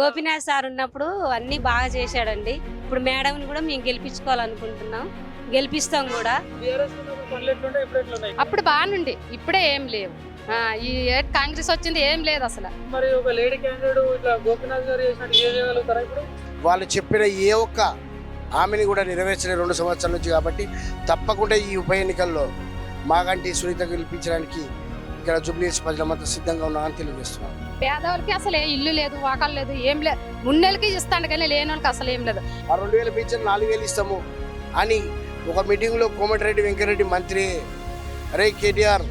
Gopinath sir ఉన్నప్పుడు అన్ని బాగా చేశాడండి. ఇప్పుడు మేడంని కూడా మేము గెలిపించుకోవాలనుకుంటున్నాం. గెలిపిస్తాం కూడా. అప్పుడు బాగానుండి ఇప్పుడే ఏం లేవు. ఆ, ఈ ఏ- కాంగ్రెస్ వచ్చింది ఏం లేదు అసలు. మరి ఒక లేడీ క్యాండిడేట్ ఇట్లా గోపీనాథ్ గారు చేసినట్టు ఏం చేయగలుగుతారా ఇప్పుడు? వాళ్ళు చెప్పిన ఏ ఒక్క హామీని కూడా నెరవేర్చలే రెండు సంవత్సరాల నుంచి కాబట్టి తప్పకుండా ఈ ఉప ఎన్నికల్లో మాగంటి సునీత గెలిపించడానికి ఇక్కడ జూబ్లీస్ ప్రజలమంతా సిద్ధంగా ఉన్నామని తెలియజేస్తున్నాం. పేదవాళ్ళకి అసలు ఏ ఇల్లు లేదు వాకలు లేదు ఏం లేదు. ఉన్నోళ్ళకి ఇస్తాడు కానీ లేని వాళ్ళకి అసలు ఏం లేదు. ఆ రెండు వేల పింఛన్ నాలుగు వేలు ఇస్తాము. అని ఒక మీటింగ్లో కోమటిరెడ్డి వెంకరెడ్డి మంత్రి అరే కేటీఆర్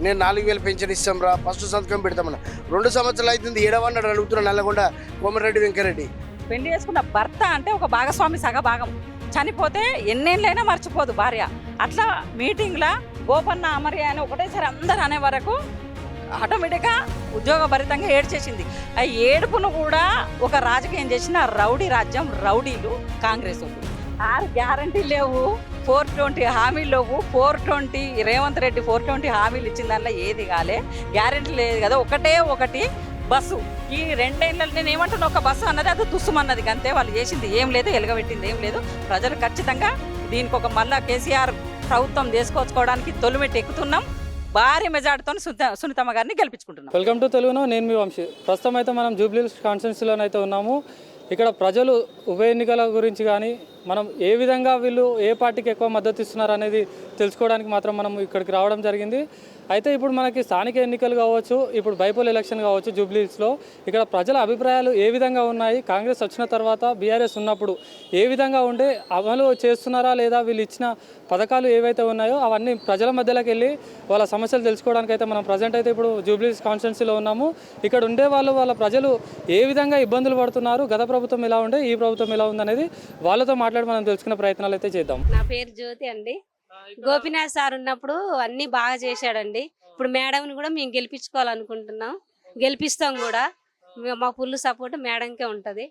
నేను నాలుగు వేలు పెన్షన్ ఇస్తాం రా ఫస్ట్ సంతకం పెడతామన్న రెండు సంవత్సరాలు అవుతుంది ఏడవన్నాడు అడుగుతున్న నల్లగొండ కోమటిరెడ్డి వెంకరెడ్డి. పెళ్ళి చేసుకున్న భర్త అంటే ఒక భాగస్వామి సగ భాగం. చనిపోతే ఎన్నేళ్ళైనా మర్చిపోదు భార్య. అట్లా మీటింగ్లో గోపన్న అమర్య అని ఒకటేసారి అందరు అనే వరకు ఆటోమేటిక్గా ఉద్యోగభరితంగా ఏడ్చేసింది. ఆ ఏడుపును కూడా ఒక రాజకీయం చేసిన రౌడీ రాజ్యం రౌడీలు కాంగ్రెస్ వాళ్ళు. ఆరు గ్యారంటీ లేవు ఫోర్ ట్వంటీ హామీలు లేవు. Four twenty Revanth Reddy four twenty హామీలు ఇచ్చిన దాంట్లో ఏది కాలే. గ్యారంటీ లేదు కదా ఒకటే ఒకటి బస్సు. ఈ రెండేళ్ళ నేను ఏమంటున్నా ఒక బస్సు అన్నది అది తుస్సుమన్నది అంతే వాళ్ళు చేసింది. ఏం లేదు ఎలగబెట్టింది. ఏం లేదు. ప్రజలు ఖచ్చితంగా దీనికి ఒక మళ్ళా కేసీఆర్ ప్రభుత్వం తీసుకొచ్చుకోవడానికి తొలిమెట్టు ఎక్కుతున్నాం. భారీ మెజార్టీతో సునీత సునీతమ్మ గారిని గెలిపించుకుంటున్నాం. వెల్కమ్ టు తెలుగును నేను మీ వంశీ. ప్రస్తుతం అయితే మనం జూబ్లీ కాన్స్టిట్యున్సీలోనైతే ఉన్నాము. ఇక్కడ ప్రజలు ఉప ఎన్నికల గురించి కానీ మనం ఏ విధంగా వీళ్ళు ఏ పార్టీకి ఎక్కువ మద్దతు ఇస్తున్నారు అనేది తెలుసుకోవడానికి మాత్రం మనం ఇక్కడికి రావడం జరిగింది. అయితే ఇప్పుడు మనకి స్థానిక ఎన్నికలు కావచ్చు ఇప్పుడు బైపోల్ ఎలక్షన్ కావచ్చు జూబ్లీస్లో ఇక్కడ ప్రజల అభిప్రాయాలు ఏ విధంగా ఉన్నాయి కాంగ్రెస్ వచ్చిన తర్వాత బీఆర్ఎస్ ఉన్నప్పుడు ఏ విధంగా ఉండే అమలు చేస్తున్నారా లేదా వీళ్ళు ఇచ్చిన పథకాలు ఏవైతే ఉన్నాయో అవన్నీ ప్రజల మధ్యలోకి వెళ్ళి వాళ్ళ సమస్యలు తెలుసుకోవడానికి అయితే మనం ప్రజెంట్ అయితే ఇప్పుడు జూబ్లీస్ కాన్స్టిట్యున్సీలో ఉన్నాము. ఇక్కడ ఉండే వాళ్ళు వాళ్ళ ప్రజలు ఏ విధంగా ఇబ్బందులు పడుతున్నారు గత ప్రభుత్వం ఎలా ఉండే ఈ ప్రభుత్వం ఎలా ఉందనేది వాళ్ళతో మాట్లాడి మనం తెలుసుకునే ప్రయత్నాలు అయితే చేద్దాం. నా పేరు జ్యోతి అండి. గోపినాథ్ సార్ ఉన్నప్పుడు అన్ని బాగా చేశాడండి. ఇప్పుడు మేడంని కూడా మేము గెలిపించుకోవాలనుకుంటున్నాం. గెలిపిస్తాం కూడా. మే- ఫుల్ సపోర్ట్ మేడంకే ఉంటది.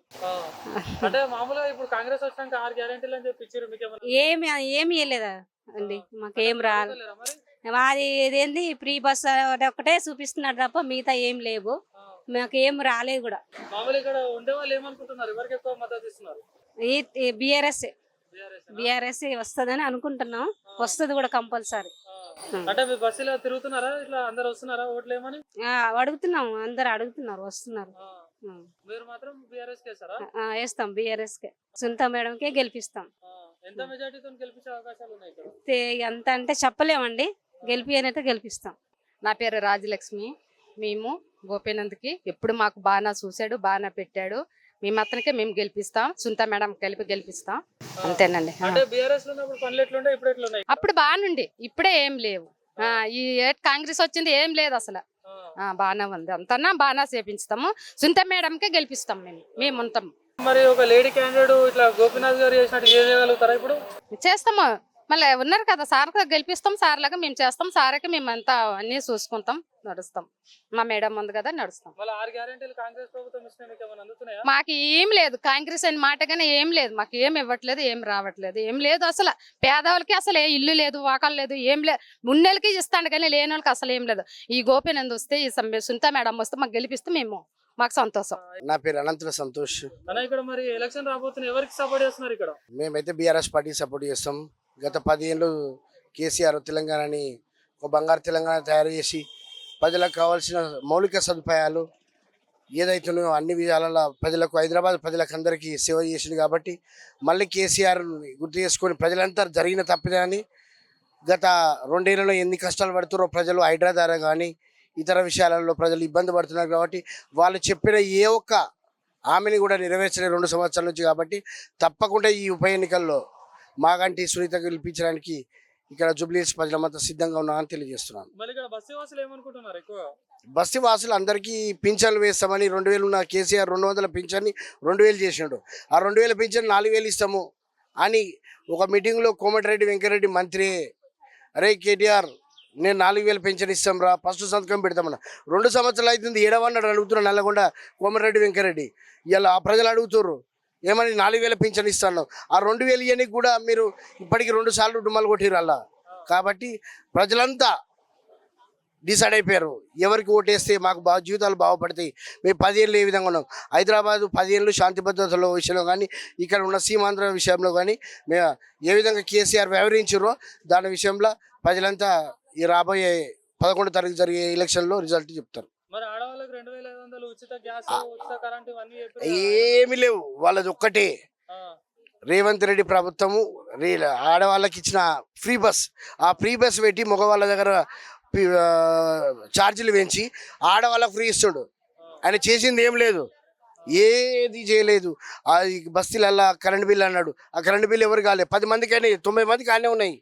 అంటే మామూలుగా ఇప్పుడు కాంగ్రెస్ వచ్చినాక ఆరు గ్యారెంటీలు అని చెప్పి ఇచ్చారు మీకు ఏమి ఏమి ఇవ్వలేదా అండి? మాకేం రా మరి? మాది ఇదేంది ఫ్రీ బస్ ఒకటే చూపిస్తున్నాడు తప్ప మిగతా ఏం లేవు. మాకు ఏం రాలేదు కూడా. మామూలు ఇక్కడ ఉండే వాళ్ళు ఏమనుకుంటున్నారు? ఎవరికి ఎక్కువ మద్దతు ఇస్తున్నారు? ఈ బిఆర్ఎస్? బిఆర్ఎస్ వస్తుందని అనుకుంటున్నాం. వస్తుంది కూడా కంపల్సరీ. ఆ. అంటే మీ బస్సులో తిరుగుతున్నారా? ఇట్లా అందరు వస్తున్నారా? ఓట్లు ఏమని? అడుగుతున్నాం. అందరు అడుగుతున్నారు వస్తున్నారు. మీరు మాత్రం బీఆర్ఎస్ వేస్తాం బిఆర్ఎస్ కే. సునీత మేడంకే గెలిపిస్తాం. ఎంత మెజార్టీతో గెలిపించే అవకాశాలు ఉన్నాయి ఇక్కడ? తే- ఎంత అంటే చెప్పలేమండి. గెలిపియనైతే గెలిపిస్తాం. నా పేరు రాజలక్ష్మి. మేము గోపీనంద్కి. ఎప్పుడు మాకు బాగా చూశాడు బాగా పెట్టాడు. మేము అతనికే మేము గెలిపిస్తాం. సుంత మేడం కలిపి గెలిపిస్తాం. అంతేనండి. అప్పుడు బాగానుండి ఇప్పుడే ఏం లేవు. ఆ, ఈ ఏ- కాంగ్రెస్ వచ్చింది ఏం లేదు అసలు. బాగానే ఉంది. అంతన్నా బాగా చేపించుతాము. సుంత మేడంకే గెలిపిస్తాం మేము. మేము ఉంటాం. మరి ఒక లేడీ క్యాండిడేట్ ఇట్లా గోపీనాథ్ గారు చేసినట్టు చేయగలుగుతారా ఇప్పుడు? చేస్తాము. మళ్ళీ ఉన్నారు కదా సార్ గెలిపిస్తాం సార్ లాగా మేము చేస్తాం సార్కి మేము అంతా అన్నీ చూసుకుంటాం నడుస్తాం. మా మేడం ఉంది కదా నడుస్తాం. మళ్ళీ ఆరు గ్యారెంటీలు కాంగ్రెస్ ప్రభుత్వం ఇస్తే మీకు ఏం లేదు కాంగ్రెస్ అని మాటగానే ఏం లేదు మాకు ఏం ఇవ్వట్లేదు ఏం రావట్లేదు ఏం లేదు అసలు. పేదవాళ్ళకి అసలు ఏ ఇల్లు లేదు వాకలు లేదు ఏం లేదు ఉన్నోళ్ళకి ఇస్తాడు కానీ లేని వాళ్ళకి అసలు ఏం లేదు. ఈ గోపినంద్ వస్తే ఈ సం- సునీత మేడం వస్తే మాకు గెలిపిస్తే మేము మాకు సంతోషం. నా పేరు అనంతుల సంతోష్. అన్న ఇక్కడ మరి ఎలక్షన్ రాబోతున్న ఎవరికి సపోర్ట్ చేస్తున్నారు ఇక్కడ? మేమైతే బీఆర్ఎస్ పార్టీ సపోర్ట్ చేస్తాం. గత పదిహేళ్ళు కేసీఆర్ తెలంగాణని ఒక బంగారు తెలంగాణ తయారు చేసి ప్రజలకు కావాల్సిన మౌలిక సదుపాయాలు ఏదైతున్నాయో అన్ని విధాలలో ప్రజలకు హైదరాబాద్ ప్రజలకు అందరికీ సేవ చేసింది కాబట్టి మళ్ళీ కేసీఆర్ గుర్తు చేసుకొని ప్రజలంతా జరిగిన తప్పిదాన్ని గత రెండేళ్ళలో ఎన్ని కష్టాలు పడుతున్నారో ప్రజలు హైడ్రా ద్వారా కానీ ఇతర విషయాలలో ప్రజలు ఇబ్బంది పడుతున్నారు కాబట్టి వాళ్ళు చెప్పిన ఏ ఒక్క హామీని కూడా నెరవేర్చలే రెండు సంవత్సరాల నుంచి కాబట్టి తప్పకుండా ఈ ఉప ఎన్నికల్లో మాగంటి సునీత గెలిపించడానికి ఇక్కడ జూబ్లీస్ ప్రజలమంతా సిద్ధంగా ఉన్నామని తెలియజేస్తున్నాను. బస్తీ వాసులు అందరికీ పింఛన్లు వేస్తామని రెండు వేలు ఉన్న కేసీఆర్ రెండు వందల పింఛన్ని రెండు వేలు చేసినాడు ఆ రెండు వేల పింఛన్ నాలుగు వేలు ఇస్తాము అని ఒక మీటింగ్లో కోమటిరెడ్డి వెంకరెడ్డి మంత్రి అరే కేటీఆర్ నేను నాలుగు వేలు పెన్షన్ ఇస్తాం రా ఫస్ట్ సంతకం పెడతామన్న. రెండు సంవత్సరాలు అవుతుంది ఏడవన్నాడు అడుగుతున్న నల్లగొండ కోమటిరెడ్డి వెంకరెడ్డి ఇలా ఆ ప్రజలు అడుగుతుర్రు ఏమని నాలుగు వేల పింఛన్ ఇస్తాను ఆ రెండు వేలు ఇవన్నీ కూడా మీరు ఇప్పటికి రెండు సార్లు డుమ్మలు కొట్టిరు అలా. కాబట్టి ప్రజలంతా డిసైడ్ అయిపోయారు. ఎవరికి ఓటేస్తే మాకు బా జీవితాలు బాగుపడతాయి. మేము పదేళ్ళు ఏ విధంగా ఉన్నాం? హైదరాబాదు పదేళ్ళు శాంతి భద్రతల విషయంలో కానీ ఇక్కడ ఉన్న సీమాంధ్ర విషయంలో కానీ మేము ఏ విధంగా కేసీఆర్ వ్యవహరించారో దాని విషయంలో ప్రజలంతా ఈ రాబోయే పదకొండు తారీఖు జరిగే ఎలక్షన్లో రిజల్ట్ చెప్తారు. మరి ఆడవాళ్ళకి రెండు వేల ఏమి లేవు. వాళ్ళది ఒక్కటే. రేవంత్ రెడ్డి ప్రభుత్వము రే ఆడవాళ్ళకి ఇచ్చిన ఫ్రీ బస్. ఆ ఫ్రీ బస్ పెట్టి మగవాళ్ళ దగ్గర ఛార్జీలు పెంచి ఆడవాళ్ళకు ఫ్రీ ఇస్తుండు. ఆయన చేసింది ఏం లేదు. ఏది చేయలేదు. ఆ బస్తీలల్లా కరెంట్ బిల్ అన్నాడు. ఆ కరెంట్ బిల్ ఎవరు కాలే? పది మందికి అయినాయి. తొంభై మందికి ఆనే ఉన్నాయి.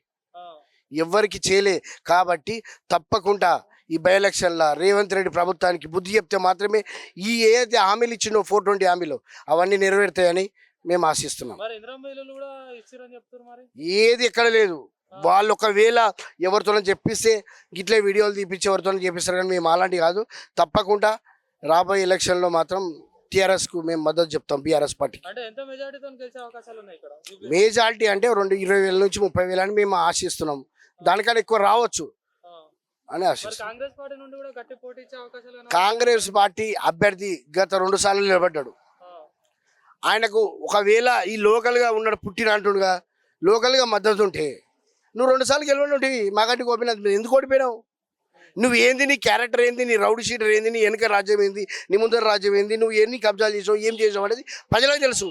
ఎవరికి చేయలే. కాబట్టి తప్పకుండా ఈ బై ఎలక్షన్లో రేవంత్ రెడ్డి ప్రభుత్వానికి బుద్ధి చెప్తే మాత్రమే ఈ ఏదైతే హామీలు ఇచ్చినో ఫోర్ ట్వంటీ హామీలు అవన్నీ నెరవేరుతాయని మేము ఆశిస్తున్నాం. ఏది ఎక్కడ లేదు. వాళ్ళు ఒకవేళ ఎవరితో చెప్పిస్తే గిట్లే వీడియోలు తీపిచ్చి ఎవరితో చెప్పిస్తారు కానీ మేము అలాంటి కాదు. తప్పకుండా రాబోయే ఎలక్షన్లో మాత్రం టీఆర్ఎస్కు మేము మద్దతు చెప్తాం బీఆర్ఎస్ ఇక్కడ? మేజారిటీ అంటే రెండు ఇరవై వేల నుంచి ముప్పై వేలు అని మేము ఆశిస్తున్నాం. దానికన్నా ఎక్కువ రావచ్చు. అని మరి ఆశిస్తున్నాం కాంగ్రెస్ పార్టీ అభ్యర్థి గత రెండు సార్లు నిలబడ్డాడు. ఆయనకు ఒకవేళ ఈ లోకల్గా ఉన్నాడు పుట్టిన అంటుండగా లోకల్గా మద్దతు ఉంటే నువ్వు రెండు సార్లు గెలవండి ఉంటే మాకంటి గోపినాథ్ మీద ఎందుకు ఓడిపోయినావు? నువ్వు ఏంది నీ క్యారెక్టర్ ఏంది నీ రౌడీ షీటర్ ఏంది నీ వెనక రాజ్యం ఏంది నీ ముందర రాజ్యం ఏంది నువ్వు ఎన్ని కబ్జాలు చేసావు ఏం చేసావు అనేది ప్రజలకు తెలుసు.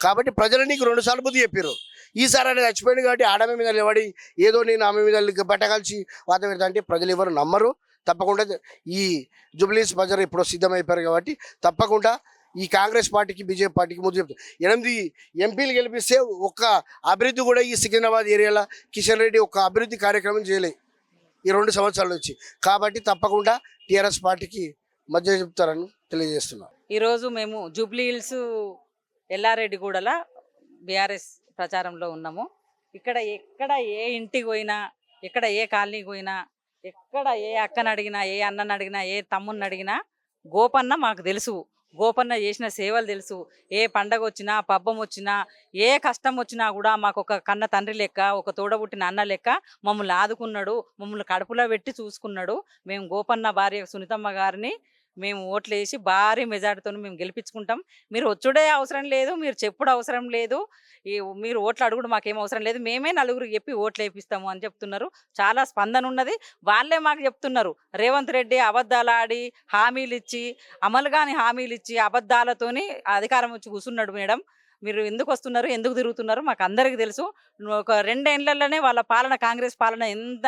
కాబట్టి ప్రజలు నీకు రెండు సార్లు బుద్ధి చెప్పారు ఈసారి ఆయన చచ్చిపోయింది కాబట్టి ఆడమ మీద నిలబడి ఏదో నేను ఆమె మీద బట్ట కలిసి వాత పెడతా అంటే ప్రజలు ఎవరు నమ్మరు. తప్పకుండా ఈ జూబ్లీస్ బజార్ ఇప్పుడు సిద్ధమైపోయారు కాబట్టి తప్పకుండా ఈ కాంగ్రెస్ పార్టీకి బీజేపీ పార్టీకి ముందు చెప్తారు ఎనిమిది ఎంపీలు గెలిపిస్తే ఒక్క అభివృద్ధి కూడా ఈ సికింద్రాబాద్ ఏరియాలో కిషన్ రెడ్డి ఒక్క అభివృద్ధి కార్యక్రమం చేయలే. ఈ రెండు సంవత్సరాలు వచ్చి. కాబట్టి తప్పకుండా టీఆర్ఎస్ పార్టీకి మధ్య చెప్తారని తెలియజేస్తున్నారు ఈరోజు మేము జూబ్లీ హిల్స్ ఎల్లారెడ్డిగూడల బీఆర్ఎస్ ప్రచారంలో ఉన్నాము. ఇక్కడ ఎక్కడ ఏ ఇంటికి పోయినా ఎక్కడ ఏ కాలనీకి పోయినా ఎక్కడ ఏ అక్కని అడిగినా ఏ అన్నని అడిగినా ఏ తమ్ముని అడిగినా గోపన్న మాకు తెలుసు. గోపన్న చేసిన సేవలు తెలుసు. ఏ పండగ వచ్చినా పబ్బం వచ్చినా ఏ కష్టం వచ్చినా కూడా మాకు ఒక కన్న తండ్రి లెక్క ఒక తోడబుట్టిన అన్న లెక్క మమ్మల్ని ఆదుకున్నాడు. మమ్మల్ని కడుపులో పెట్టి చూసుకున్నాడు. మేము గోపన్న భార్య సునీతమ్మ గారిని మేము ఓట్లు వేసి భారీ మెజార్టీతో మేము గెలిపించుకుంటాం. మీరు వచ్చుడే అవసరం లేదు మీరు చెప్పుడు అవసరం లేదు. ఈ మీరు ఓట్లు అడుగుడు మాకేం అవసరం లేదు. మేమే నలుగురికి చెప్పి ఓట్లు వేపిస్తాము అని చెప్తున్నారు. చాలా స్పందన ఉన్నది. వాళ్ళే మాకు చెప్తున్నారు. రేవంత్ రెడ్డి అబద్ధాలు ఆడి హామీలు ఇచ్చి అమలు కాని హామీలు ఇచ్చి అబద్ధాలతోని అధికారం వచ్చి కూర్చున్నాడు మేడం. మీరు ఎందుకు వస్తున్నారు ఎందుకు తిరుగుతున్నారు? మాకు అందరికీ తెలుసు ఒక రెండేళ్ళలోనే వాళ్ళ పాలన కాంగ్రెస్ పాలన ఎంత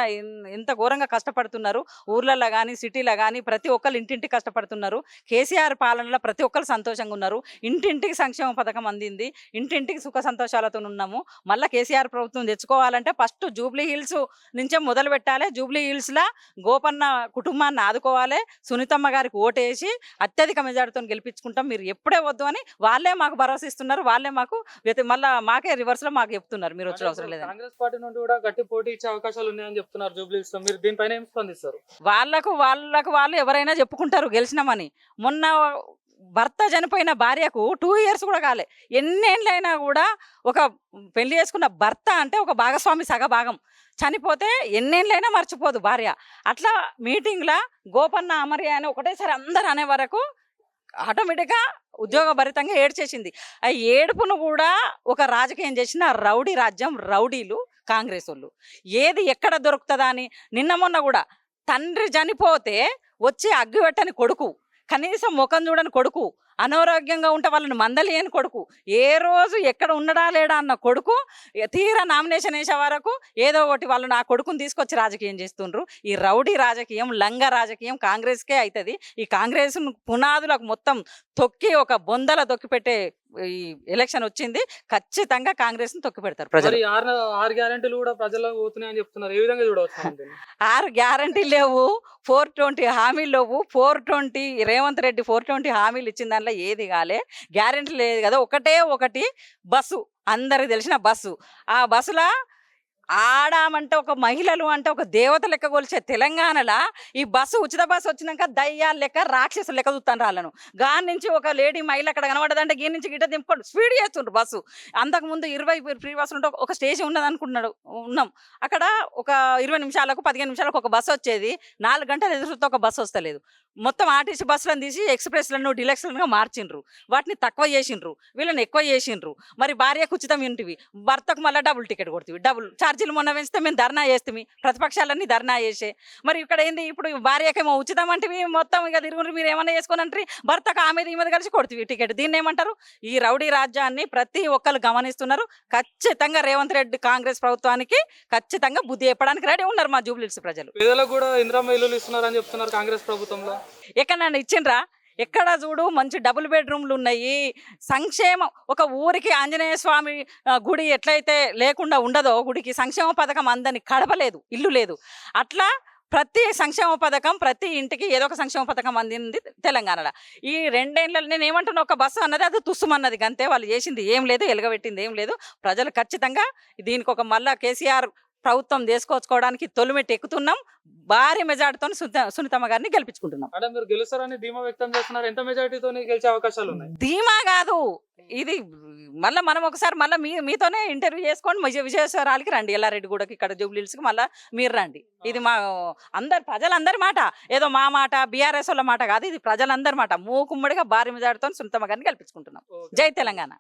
ఎంత ఘోరంగా కష్టపడుతున్నారు. ఊర్లలో కానీ సిటీలో కానీ ప్రతి ఒక్కరు ఇంటింటికి కష్టపడుతున్నారు. కేసీఆర్ పాలనలో ప్రతి ఒక్కరు సంతోషంగా ఉన్నారు. ఇంటింటికి సంక్షేమ పథకం అందింది. ఇంటింటికి సుఖ సంతోషాలతో ఉన్నాము. మళ్ళీ కేసీఆర్ ప్రభుత్వం తెచ్చుకోవాలంటే ఫస్ట్ జూబ్లీ హిల్స్ నుంచే మొదలు పెట్టాలి. జూబ్లీ హిల్స్లో గోపన్న కుటుంబాన్ని ఆదుకోవాలి. సునీతమ్మ గారికి ఓటేసి అత్యధిక మెజార్టీతో గెలిపించుకుంటాం. మీరు ఎప్పుడే వద్దు అని వాళ్ళే మాకు భరోసా ఇస్తున్నారు వాళ్ళే మాకు వ్యతి- మళ్ళా మాకే రివర్స్లో మాకు చెప్తున్నారు మీరు వచ్చే అవసరం లేదని. కాంగ్రెస్ పార్టీ నుండి కూడా గట్టి పోటీ ఇచ్చే అవకాశాలు ఉన్నాయని చెప్తున్నారు జూబ్లీస్లో మీరు దీనిపైన ఏం స్పందిస్తారు? వాళ్ళకు వాళ్ళకు వాళ్ళు ఎవరైనా చెప్పుకుంటారు గెలిచినామని. మొన్న భర్త చనిపోయిన భార్యకు టూ ఇయర్స్ కూడా కాలే. ఎన్నేళ్ళైనా కూడా ఒక పెళ్ళి చేసుకున్న భర్త అంటే ఒక భాగస్వామి సగభాగం. చనిపోతే ఎన్నేళ్ళైనా మర్చిపోదు భార్య. అట్లా మీటింగ్లో గోపన్న అమర్య అని ఒకటేసారి అందరు అనే వరకు ఆటోమేటిక్గా ఉద్యోగభరితంగా ఏడ్చేసింది. ఆ ఏడుపును కూడా ఒక రాజకీయం చేసిన రౌడీ రాజ్యం రౌడీలు కాంగ్రెస్ వాళ్ళు ఏది ఎక్కడ దొరుకుతుందా అని నిన్న మొన్న కూడా తండ్రి చనిపోతే వచ్చి అగ్గి పెట్టని కొడుకు కనీసం ముఖం చూడని కొడుకు అనారోగ్యంగా ఉంటే వాళ్ళని మందలియని కొడుకు. ఏ రోజు ఎక్కడ ఉండడా లేడా అన్న కొడుకు తీరా నామినేషన్ వేసే వరకు ఏదో ఒకటి వాళ్ళు నా కొడుకుని తీసుకొచ్చి రాజకీయం చేస్తుండ్రు. ఈ రౌడీ రాజకీయం లంగ రాజకీయం కాంగ్రెస్కే అవుతుంది ఈ కాంగ్రెస్ పునాదులకు మొత్తం తొక్కి ఒక బొందల తొక్కి పెట్టే ఈ ఎలక్షన్ వచ్చింది. ఖచ్చితంగా కాంగ్రెస్ తొక్కి పెడతారు ప్రజలు. ఆరు గ్యారెంటీలు కూడా ప్రజలకు పోతున్నాయని చెప్తున్నారు. ఏ విధంగా చూడవచ్చు? ఆరు గ్యారంటీ లేవు ఫోర్ ట్వంటీ హామీలు లేవు. Four twenty Revanth Reddy four twenty హామీలు ఇచ్చిన దాంట్లో ఏది కాలే గ్యారెంటీ లేదు కదా ఒకటే ఒకటి బస్సు అందరికి తెలిసిన బస్సు. ఆ బస్సులో ఆడామంటే ఒక మహిళలు అంటే ఒక దేవత లెక్క కొలిచే తెలంగాణలో ఈ బస్సు ఉచిత బస్సు వచ్చినాక దయ్యాలు లెక్క రాక్షసులు లెక్క చూస్తాను రాళ్ళను గాని నుంచి ఒక లేడీ మహిళ అక్కడ కనబడదంటే గీ నుంచి గిట్ట దింపుకోండి స్పీడ్ చేస్తుండ్రు బస్సు. అంతకుముందు ఇరవై ఫ్రీ బస్సులు ఉంటే ఒక స్టేషన్ ఉన్నది అనుకుంటున్నాడు ఉన్నాం. అక్కడ ఒక ఇరవై నిమిషాలకు పదిహేను నిమిషాలకు ఒక బస్సు వచ్చేది నాలుగు గంటలు ఎదురుతో ఒక బస్సు వస్తలేదు. మొత్తం ఆర్టీసీ బస్సులను తీసి ఎక్స్ప్రెస్లను డిలక్స్లను మార్చిండ్రు. వాటిని తక్కువ చేసిండ్రు. వీళ్ళని ఎక్కువ చేసిండ్రు. మరి భార్యకు ఉచితం ఇంటివి భర్తకు మళ్ళీ డబుల్ టికెట్ కొడుతుంది డబుల్ ఛార్జీలు మొన్న పెంచితే మేము ధర్నా చేస్తామి ప్రతిపక్షాలన్నీ ధర్నా చేసే. మరి ఇక్కడ ఏంది? ఇప్పుడు భార్యకేమో ఉచితం అంటివి. మొత్తం ఇక తిరుగురు మీరు ఏమన్నా చేసుకొని భర్తకు ఆమెది ఈమెది కలిసి కొడుతుంది టికెట్. దీన్ని ఏమంటారు? ఈ రౌడీ రాజ్యాన్ని ప్రతి ఒక్కరు గమనిస్తున్నారు. ఖచ్చితంగా రేవంత్ రెడ్డి కాంగ్రెస్ ప్రభుత్వానికి ఖచ్చితంగా బుద్ధి చెప్పడానికి రెడీ ఉన్నారు మా జూబ్లీస్ ప్రజలు. పేదలకు కూడా ఇందిరమ్మ ఇస్తున్నారు ఇస్తున్నారని చెప్తున్నారు కాంగ్రెస్ ప్రభుత్వంలో. ఎక్కడన్నా ఇచ్చిండ్రా? ఎక్కడ చూడు మంచి డబుల్ బెడ్రూమ్లు ఉన్నాయి. సంక్షేమం ఒక ఊరికి ఆంజనేయ స్వామి గుడి ఎట్లయితే లేకుండా ఉండదో గుడికి సంక్షేమ పథకం అందని కడపలేదు ఇల్లు లేదు. అట్లా ప్రతి సంక్షేమ పథకం ప్రతి ఇంటికి ఏదో ఒక సంక్షేమ పథకం అందింది తెలంగాణలో. ఈ రెండేళ్ళలో నేను ఏమంటున్నా ఒక బస్సు అన్నది అది తుస్సుమన్నది అంతే వాళ్ళు చేసింది ఏం లేదు ఎలగబెట్టింది ఏం లేదు. ప్రజలు ఖచ్చితంగా దీనికి ఒక మళ్ళా కేసీఆర్ ప్రభుత్వం చేసుకోవడానికి తొలిమెట్టి ఎక్కుతున్నాం భారీ మెజార్టీతో సునీత సునీతమ్మ గారిని గెలిపించుకుంటున్నాం. మీరు గెలుస్తారని ధీమా వ్యక్తం చేస్తున్నారు. ఎంత మెజారిటీతో గెలిచే అవకాశాలు ఉన్నాయి? ధీమా కాదు. ఇది మళ్ళీ మనం ఒకసారి మళ్ళీ మీ మీతోనే ఇంటర్వ్యూ చేసుకొని విజయ విజయేశ్వరాలకి రండి. ఎల్లారెడ్డి గూడకి ఇక్కడ జూబ్లీహిల్స్కి మళ్ళీ మీరు రండి. ఇది మా అందరు ప్రజలందరి మాట. ఏదో మా మాట బీఆర్ఎస్ వాళ్ళ మాట కాదు. ఇది ప్రజలందరి మాట. మూకుమ్మడిగా భారీ మెజార్టీతో సునీతమ్మ గారిని గెలిపించుకుంటున్నాం. జై తెలంగాణ.